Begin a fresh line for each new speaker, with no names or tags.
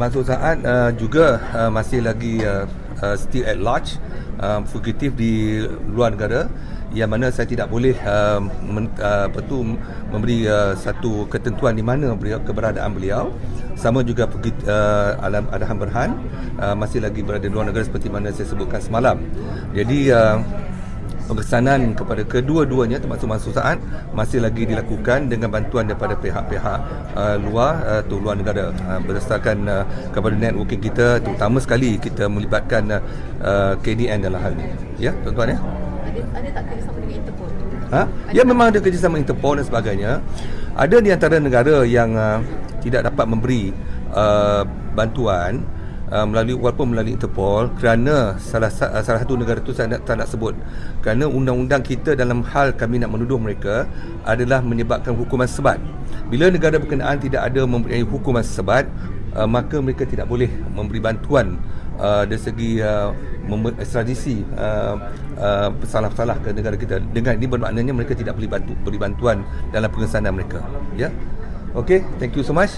Mansur Saad uh, juga uh, masih lagi uh, uh, still at large uh, fugitif di luar negara yang mana saya tidak boleh uh, men, uh, apa tu memberi uh, satu ketentuan di mana beliau, keberadaan beliau sama juga pergi uh, Alam Adahan Berhan uh, masih lagi berada di luar negara seperti mana saya sebutkan semalam. Jadi uh, pengesanan kepada kedua-duanya termasuk Mansur Saad masih lagi dilakukan dengan bantuan daripada pihak-pihak uh, luar uh, tu luar negara uh, berdasarkan uh, kepada networking kita terutama sekali kita melibatkan uh, uh, KDN dalam hal ini ya tuan-tuan ya
Ada ada tak kerjasama dengan Interpol?
Ha? Ya memang ada kerjasama Interpol dan sebagainya. Ada di antara negara yang uh, tidak dapat memberi uh, bantuan uh, melalui walaupun melalui Interpol kerana salah sa- uh, salah satu negara itu saya nak, tak nak sebut kerana undang-undang kita dalam hal kami nak menuduh mereka adalah menyebabkan hukuman sebat. Bila negara berkenaan tidak ada mempunyai hukuman sebat uh, maka mereka tidak boleh memberi bantuan uh, dari segi uh, mem- ekstradisi uh, uh, pesalah-pesalah ke negara kita. Dengan ini bermaknanya mereka tidak boleh bantu beri bantuan dalam pengesanan mereka. Ya. Okay, thank you so much.